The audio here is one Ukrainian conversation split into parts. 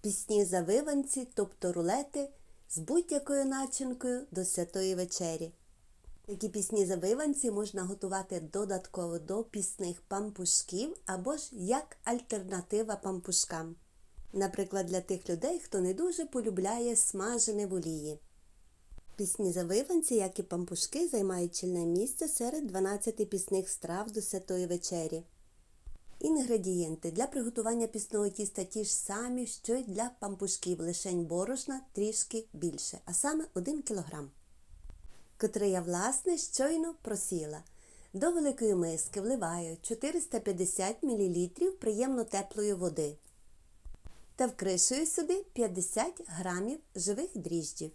пісні завиванці, тобто рулети з будь-якою начинкою до святої вечері. Такі пісні завиванці можна готувати додатково до пісних пампушків або ж як альтернатива пампушкам. Наприклад, для тих людей, хто не дуже полюбляє смажене в олії. Пісні завиванці, як і пампушки, займають чільне місце серед 12 пісних страв до святої вечері. Інгредієнти для приготування пісного тіста ті ж самі, що й для пампушків, лишень борошна трішки більше, а саме 1 кг, котре я, власне, щойно просіла. До великої миски вливаю 450 мл приємно теплої води та вкришую сюди 50 г живих дріжджів.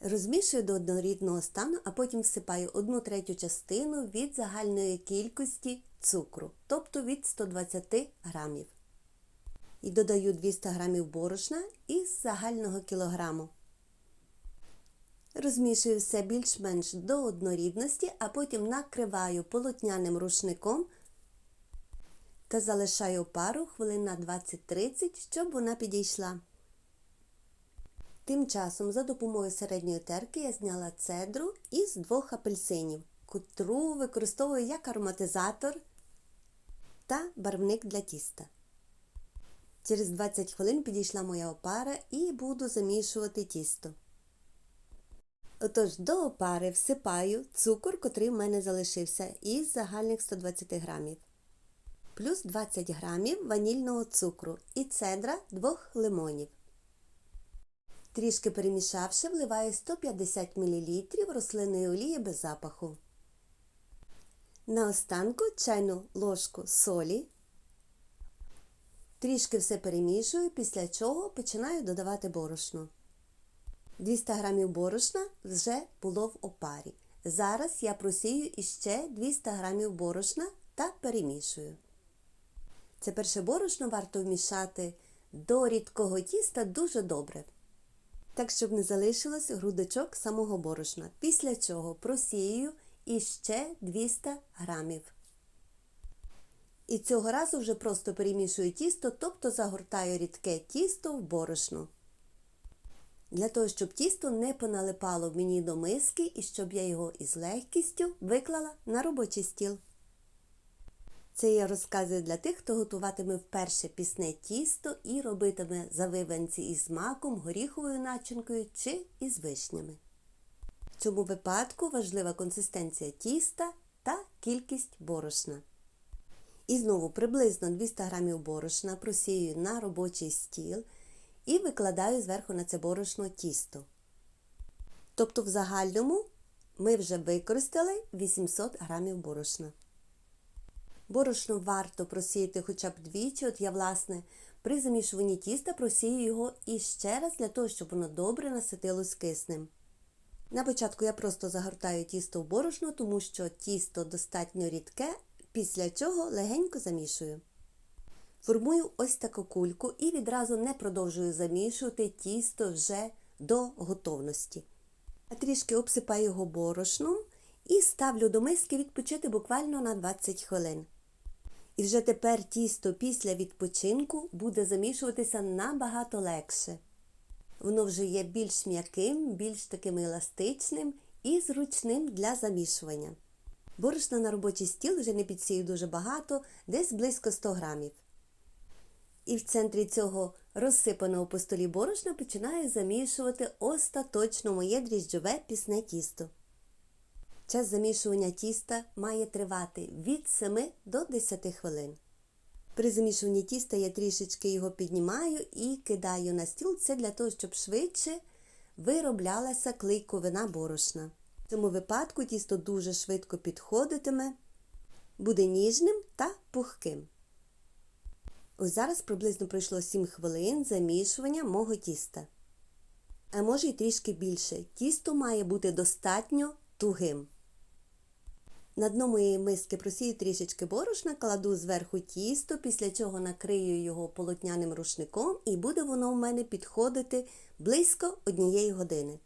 Розмішую до однорідного стану, а потім всипаю 1 третю частину від загальної кількості цукру, тобто від 120 грамів. І додаю 200 грамів борошна із загального кілограму. Розмішую все більш-менш до однорідності, а потім накриваю полотняним рушником та залишаю пару хвилин на 20-30, щоб вона підійшла. Тим часом за допомогою середньої терки я зняла цедру із двох апельсинів, котру використовую як ароматизатор та барвник для тіста. Через 20 хвилин підійшла моя опара і буду замішувати тісто. Отож, до опари всипаю цукор, котрий в мене залишився, із загальних 120 грамів, плюс 20 грамів ванільного цукру і цедра двох лимонів. Трішки перемішавши, вливаю 150 мл рослинної олії без запаху. На останку чайну ложку солі. Трішки все перемішую, після чого починаю додавати борошно. 200 г борошна вже було в опарі. Зараз я просію іще 200 г борошна та перемішую. Це перше борошно варто вмішати до рідкого тіста дуже добре так щоб не залишилось грудочок самого борошна. Після чого просію іще 200 грамів. І цього разу вже просто перемішую тісто, тобто загортаю рідке тісто в борошно. Для того, щоб тісто не поналипало мені до миски і щоб я його із легкістю виклала на робочий стіл. Це я розказую для тих, хто готуватиме вперше пісне тісто і робитиме завиванці із маком, горіховою начинкою чи із вишнями. В цьому випадку важлива консистенція тіста та кількість борошна. І знову приблизно 200 г борошна просію на робочий стіл і викладаю зверху на це борошно тісто. Тобто, в загальному ми вже використали 800 г борошна. Борошно варто просіяти хоча б двічі. От я, власне, при замішуванні тіста просію його іще раз для того, щоб воно добре наситилось киснем. На початку я просто загортаю тісто в борошно, тому що тісто достатньо рідке, після чого легенько замішую. Формую ось таку кульку і відразу не продовжую замішувати тісто вже до готовності. А трішки обсипаю його борошном і ставлю до миски відпочити буквально на 20 хвилин. І вже тепер тісто після відпочинку буде замішуватися набагато легше. Воно вже є більш м'яким, більш таким еластичним і зручним для замішування. Борошна на робочий стіл вже не підсію дуже багато, десь близько 100 грамів. І в центрі цього розсипаного по столі борошна починаю замішувати остаточно моє дріжджове пісне тісто. Час замішування тіста має тривати від 7 до 10 хвилин. При замішуванні тіста я трішечки його піднімаю і кидаю на стіл це для того, щоб швидше вироблялася клейковина борошна. В цьому випадку тісто дуже швидко підходитиме, буде ніжним та пухким. Ось зараз приблизно пройшло 7 хвилин замішування мого тіста. А може й трішки більше. Тісто має бути достатньо тугим. На дно моєї миски просію трішечки борошна, кладу зверху тісто, після чого накрию його полотняним рушником і буде воно в мене підходити близько однієї години.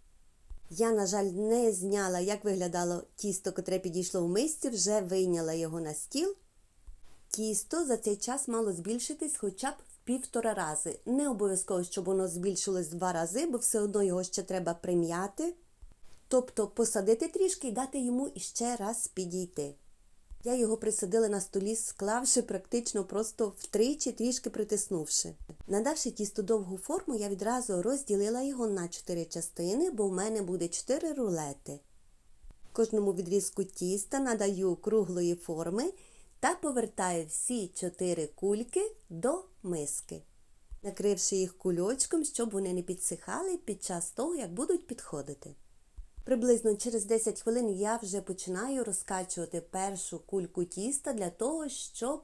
Я, на жаль, не зняла, як виглядало тісто, котре підійшло в мисці, вже вийняла його на стіл. Тісто за цей час мало збільшитись хоча б в півтора рази. Не обов'язково, щоб воно збільшилось в два рази, бо все одно його ще треба прим'яти. Тобто посадити трішки і дати йому іще раз підійти. Я його присадила на столі, склавши практично просто втричі, трішки притиснувши. Надавши тісто довгу форму, я відразу розділила його на чотири частини, бо в мене буде чотири рулети. Кожному відрізку тіста надаю круглої форми та повертаю всі чотири кульки до миски, накривши їх кульочком, щоб вони не підсихали під час того, як будуть підходити. Приблизно через 10 хвилин я вже починаю розкачувати першу кульку тіста для того, щоб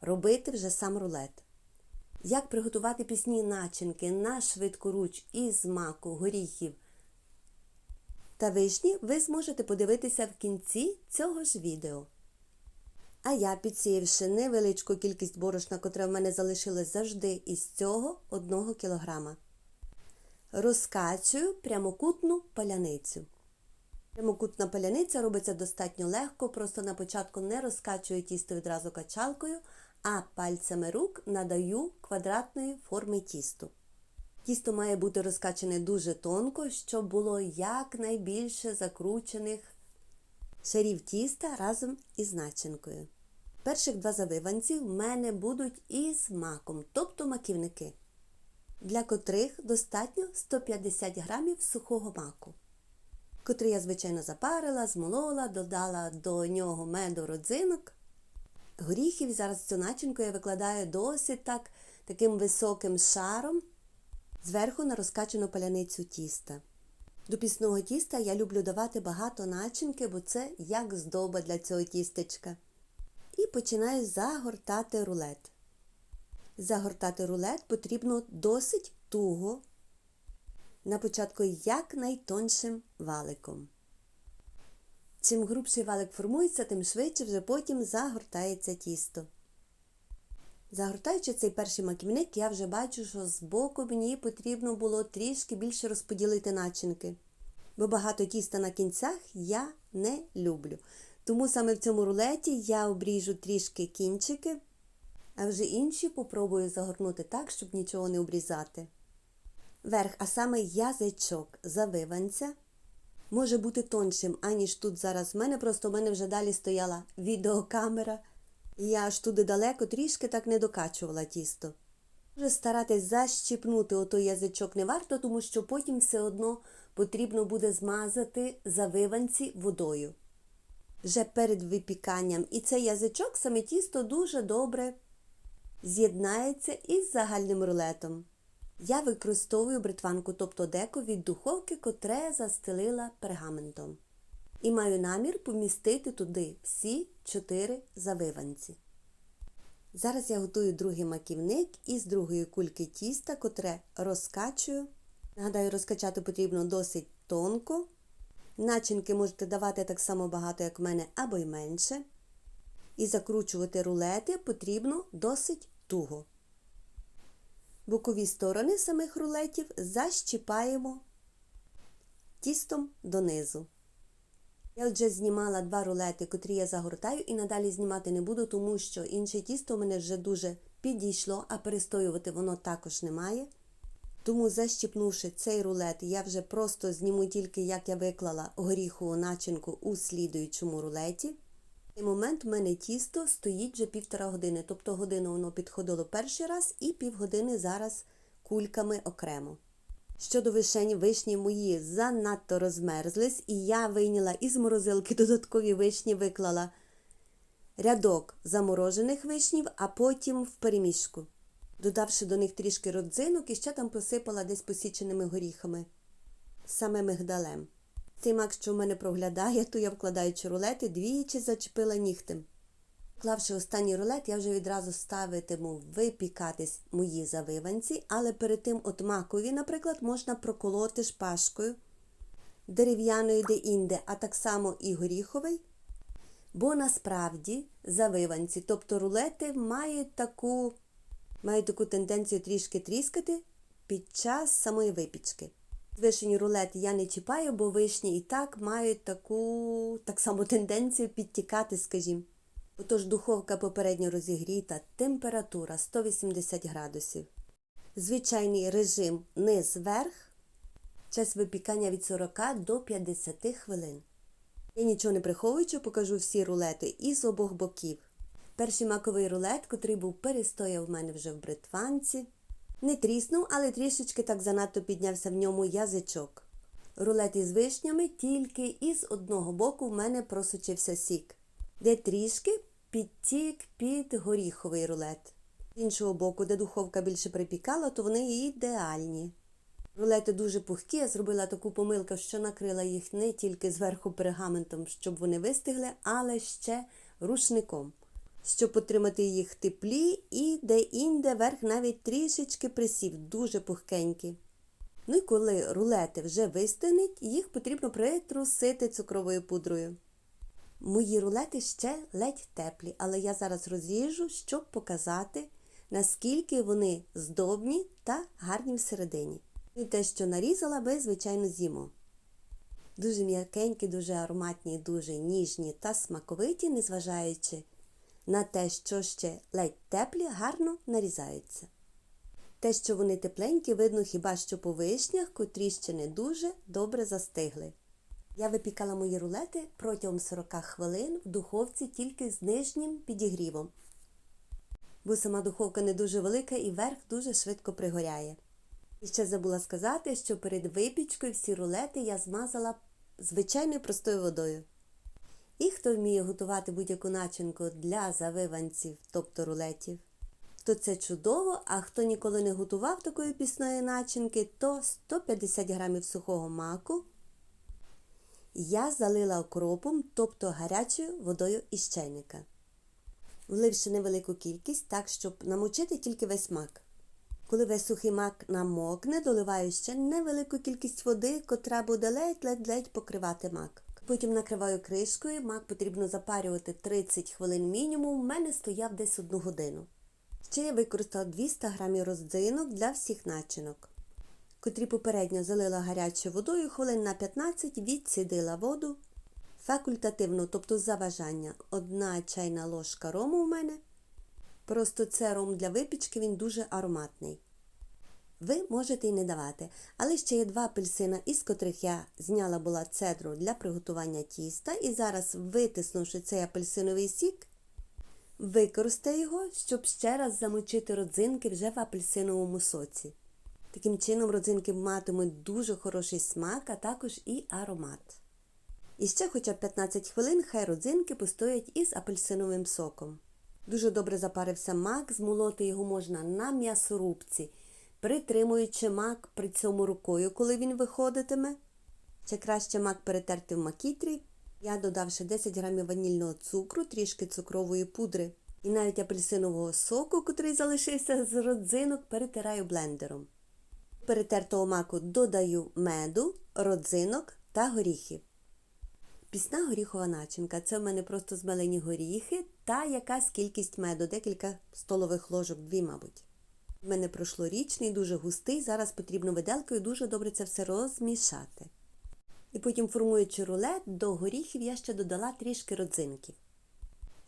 робити вже сам рулет. Як приготувати пісні начинки на швидкоруч із маку, горіхів та вишні, ви зможете подивитися в кінці цього ж відео. А я, підсіявши невеличку кількість борошна, котре в мене залишилось завжди із цього 1 кг, розкачую прямокутну паляницю. Прямокутна паляниця робиться достатньо легко, просто на початку не розкачую тісто відразу качалкою, а пальцями рук надаю квадратної форми тісту. Тісто має бути розкачане дуже тонко, щоб було якнайбільше закручених шарів тіста разом із начинкою. Перших два завиванці в мене будуть із маком, тобто маківники, для котрих достатньо 150 грамів сухого маку, котрий я, звичайно, запарила, змолола, додала до нього меду родзинок. Горіхів зараз цю начинку я викладаю досить так, таким високим шаром зверху на розкачану паляницю тіста. До пісного тіста я люблю давати багато начинки, бо це як здоба для цього тістечка. І починаю загортати рулет. Загортати рулет потрібно досить туго, на початку якнайтоншим валиком. Чим грубший валик формується, тим швидше вже потім загортається тісто. Загортаючи цей перший маківник, я вже бачу, що з боку мені потрібно було трішки більше розподілити начинки. Бо багато тіста на кінцях я не люблю. Тому саме в цьому рулеті я обріжу трішки кінчики, а вже інші попробую загорнути так, щоб нічого не обрізати. Верх, а саме язичок завиванця, може бути тоншим, аніж тут зараз в мене, просто в мене вже далі стояла відеокамера. І я аж туди далеко трішки так не докачувала тісто. Вже старатись защіпнути отой язичок не варто, тому що потім все одно потрібно буде змазати завиванці водою. Вже перед випіканням і цей язичок саме тісто дуже добре з'єднається із загальним рулетом. Я використовую бритванку, тобто деко від духовки, котре застелила пергаментом. І маю намір помістити туди всі чотири завиванці. Зараз я готую другий маківник із другої кульки тіста, котре розкачую. Нагадаю, розкачати потрібно досить тонко. Начинки можете давати так само багато, як в мене, або й менше. І закручувати рулети потрібно досить туго. Бокові сторони самих рулетів защіпаємо тістом донизу. Я вже знімала два рулети, котрі я загортаю, і надалі знімати не буду, тому що інше тісто у мене вже дуже підійшло, а перестоювати воно також немає. Тому, защіпнувши цей рулет, я вже просто зніму тільки, як я виклала горіхову начинку у слідуючому рулеті. Цей момент в мене тісто стоїть вже півтора години, тобто годину воно підходило перший раз і півгодини зараз кульками окремо. Щодо вишень, вишні мої занадто розмерзлись, і я вийняла із морозилки додаткові вишні, виклала рядок заморожених вишнів, а потім в перемішку, додавши до них трішки родзинок і ще там посипала десь посіченими горіхами, саме мигдалем. Цей мак, що в мене проглядає, то я вкладаючи рулети, двічі зачепила нігтем. Клавши останній рулет, я вже відразу ставитиму випікатись мої завиванці, але перед тим от макові, наприклад, можна проколоти шпажкою дерев'яною де-інде, а так само і горіховий. Бо насправді завиванці, тобто рулети, мають таку, мають таку тенденцію трішки тріскати під час самої випічки. Вишені рулет я не чіпаю, бо вишні і так мають таку так само тенденцію підтікати, скажімо. Отож духовка попередньо розігріта, температура 180 градусів. Звичайний режим низ-верх, час випікання від 40 до 50 хвилин. Я нічого не приховуючи, покажу всі рулети із обох боків. Перший маковий рулет, котрий був перестояв в мене вже в бритванці. Не тріснув, але трішечки так занадто піднявся в ньому язичок. Рулет із вишнями, тільки із одного боку в мене просочився сік, де трішки підтік під горіховий рулет. З іншого боку, де духовка більше припікала, то вони ідеальні. Рулети дуже пухкі, я зробила таку помилку, що накрила їх не тільки зверху пергаментом, щоб вони вистигли, але ще рушником, щоб потримати їх теплі і де-інде верх навіть трішечки присів, дуже пухкенькі. Ну і коли рулети вже вистигнуть, їх потрібно притрусити цукровою пудрою. Мої рулети ще ледь теплі, але я зараз розріжу, щоб показати, наскільки вони здобні та гарні всередині. І те, що нарізала, ви, звичайно, з'їмо. Дуже м'якенькі, дуже ароматні, дуже ніжні та смаковиті, незважаючи на те, що ще ледь теплі, гарно нарізаються. Те, що вони тепленькі, видно хіба що по вишнях, котрі ще не дуже добре застигли. Я випікала мої рулети протягом 40 хвилин в духовці тільки з нижнім підігрівом, бо сама духовка не дуже велика і верх дуже швидко пригоряє. І ще забула сказати, що перед випічкою всі рулети я змазала звичайною простою водою. І хто вміє готувати будь-яку начинку для завиванців, тобто рулетів, то це чудово, а хто ніколи не готував такої пісної начинки, то 150 грамів сухого маку я залила окропом, тобто гарячою водою із чайника, вливши невелику кількість, так, щоб намочити тільки весь мак. Коли весь сухий мак намокне, доливаю ще невелику кількість води, котра буде ледь-ледь-ледь покривати мак. Потім накриваю кришкою, мак потрібно запарювати 30 хвилин мінімум, у мене стояв десь одну годину. Ще я використала 200 г родзинок для всіх начинок, котрі попередньо залила гарячою водою, хвилин на 15 відсідила воду. Факультативно, тобто за бажання, одна чайна ложка рому у мене. Просто це ром для випічки, він дуже ароматний. Ви можете і не давати, але ще є два апельсина, із котрих я зняла була цедру для приготування тіста. І зараз, витиснувши цей апельсиновий сік, використаю його, щоб ще раз замочити родзинки вже в апельсиновому соці. Таким чином, родзинки матимуть дуже хороший смак, а також і аромат. І ще хоча б 15 хвилин хай родзинки постоять із апельсиновим соком. Дуже добре запарився мак, змолоти його можна на м'ясорубці, притримуючи мак при цьому рукою, коли він виходитиме. Ще краще мак перетерти в макітрі. Я додавши 10 грамів ванільного цукру, трішки цукрової пудри і навіть апельсинового соку, котрий залишився з родзинок, перетираю блендером. Перетертого маку додаю меду, родзинок та горіхів. Пісна горіхова начинка. Це в мене просто змелені горіхи та якась кількість меду, декілька столових ложок, дві, мабуть. В мене пройшло річний, дуже густий, зараз потрібно виделкою дуже добре це все розмішати. І потім, формуючи рулет, до горіхів я ще додала трішки родзинків.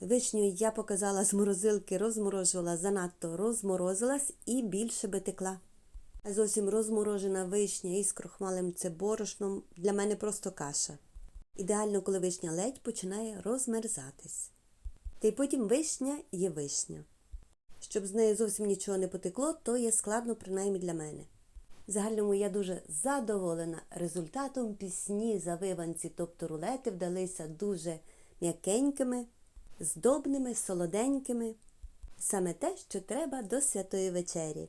Вишню я показала з морозилки, розморожувала, занадто розморозилась і більше би текла. Зовсім розморожена вишня із крохмалем це борошном для мене просто каша. Ідеально, коли вишня ледь починає розмерзатись. Та й потім вишня є вишня. Щоб з неї зовсім нічого не потекло, то є складно, принаймні для мене. Загальному я дуже задоволена результатом пісні завиванці, тобто рулети вдалися дуже м'якенькими, здобними, солоденькими. Саме те, що треба до святої вечері.